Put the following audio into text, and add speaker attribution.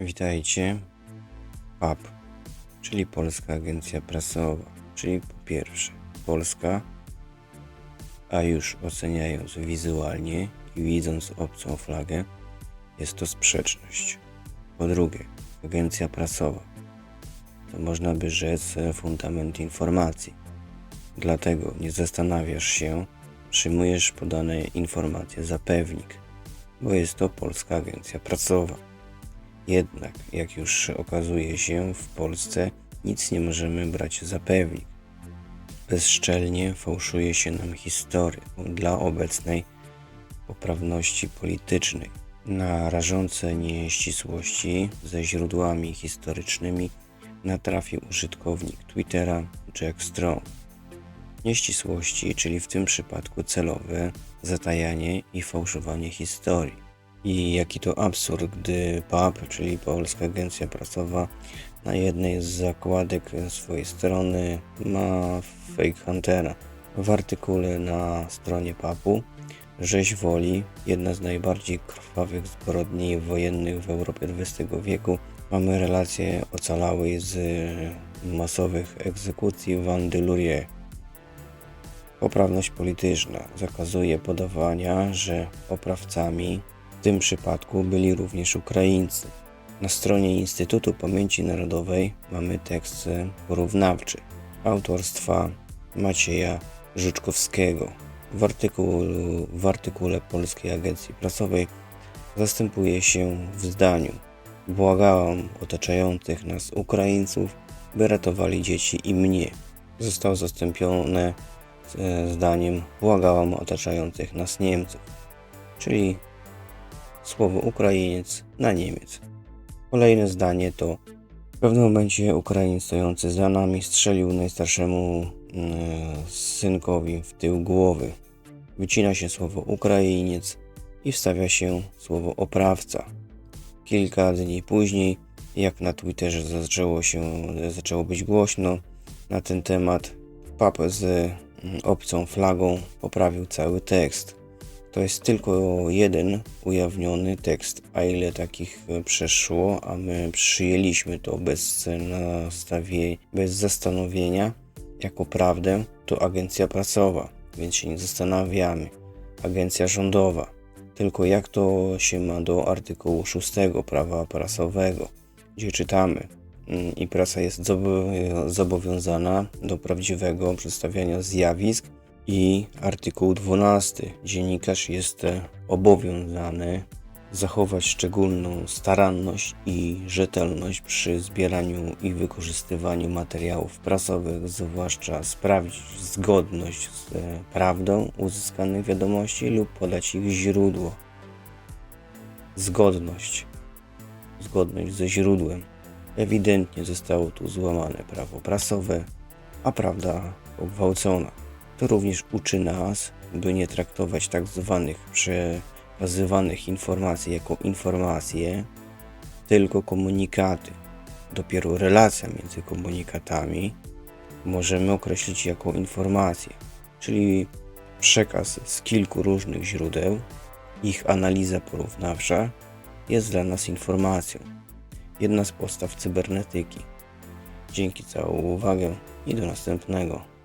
Speaker 1: Witajcie. PAP, czyli Polska Agencja Prasowa, czyli po pierwsze Polska, a już oceniając wizualnie i widząc obcą flagę, jest to sprzeczność. Po drugie, Agencja Prasowa. To można by rzec e, fundament informacji. Dlatego nie zastanawiasz się, przyjmujesz podane informacje za pewnik, bo jest to Polska Agencja Prasowa. Jednak, jak już okazuje się, w Polsce nic nie możemy brać za pewnik. Bezszczelnie fałszuje się nam historię dla obecnej poprawności politycznej. Na rażące nieścisłości ze źródłami historycznymi natrafił użytkownik Twittera Jack Strong. Nieścisłości, czyli w tym przypadku celowe zatajanie i fałszowanie historii. I jaki to absurd, gdy PAP, czyli Polska Agencja Prasowa, na jednej z zakładek swojej strony ma fake huntera. W artykule na stronie PAP-u rzeź woli, jedna z najbardziej krwawych zbrodni wojennych w Europie XX wieku, mamy relację ocalałej z masowych egzekucji Wandy Lurie. Poprawność polityczna zakazuje podawania, że oprawcami w tym przypadku byli również Ukraińcy. Na stronie Instytutu Pamięci Narodowej mamy tekst porównawczy autorstwa Macieja Żuczkowskiego. W, w artykule Polskiej Agencji Prasowej zastępuje się w zdaniu Błagałam otaczających nas Ukraińców, by ratowali dzieci i mnie. Zostało zastąpione e, zdaniem Błagałam otaczających nas Niemców, czyli słowo Ukrainiec na Niemiec. Kolejne zdanie to w pewnym momencie Ukrainiec stojący za nami strzelił najstarszemu mm, synkowi w tył głowy. Wycina się słowo Ukrainiec i wstawia się słowo oprawca. Kilka dni później, jak na Twitterze zaczęło się, zaczęło być głośno na ten temat, pap z mm, obcą flagą poprawił cały tekst. To jest tylko jeden ujawniony tekst, a ile takich e, przeszło, a my przyjęliśmy to bez nastawie, bez zastanowienia jako prawdę, to agencja prasowa, więc się nie zastanawiamy. Agencja rządowa. Tylko jak to się ma do artykułu 6 prawa prasowego, gdzie czytamy mm, i prasa jest zobo- zobowiązana do prawdziwego przedstawiania zjawisk i artykuł 12. Dziennikarz jest obowiązany zachować szczególną staranność i rzetelność przy zbieraniu i wykorzystywaniu materiałów prasowych, zwłaszcza sprawdzić zgodność z prawdą uzyskanych wiadomości lub podać ich źródło. Zgodność. Zgodność ze źródłem. Ewidentnie zostało tu złamane prawo prasowe, a prawda pogwałcona. To również uczy nas, by nie traktować tak zwanych przekazywanych informacji jako informacje, tylko komunikaty. Dopiero relacja między komunikatami możemy określić jako informację, czyli przekaz z kilku różnych źródeł, ich analiza porównawcza jest dla nas informacją. Jedna z postaw cybernetyki. Dzięki za uwagę i do następnego.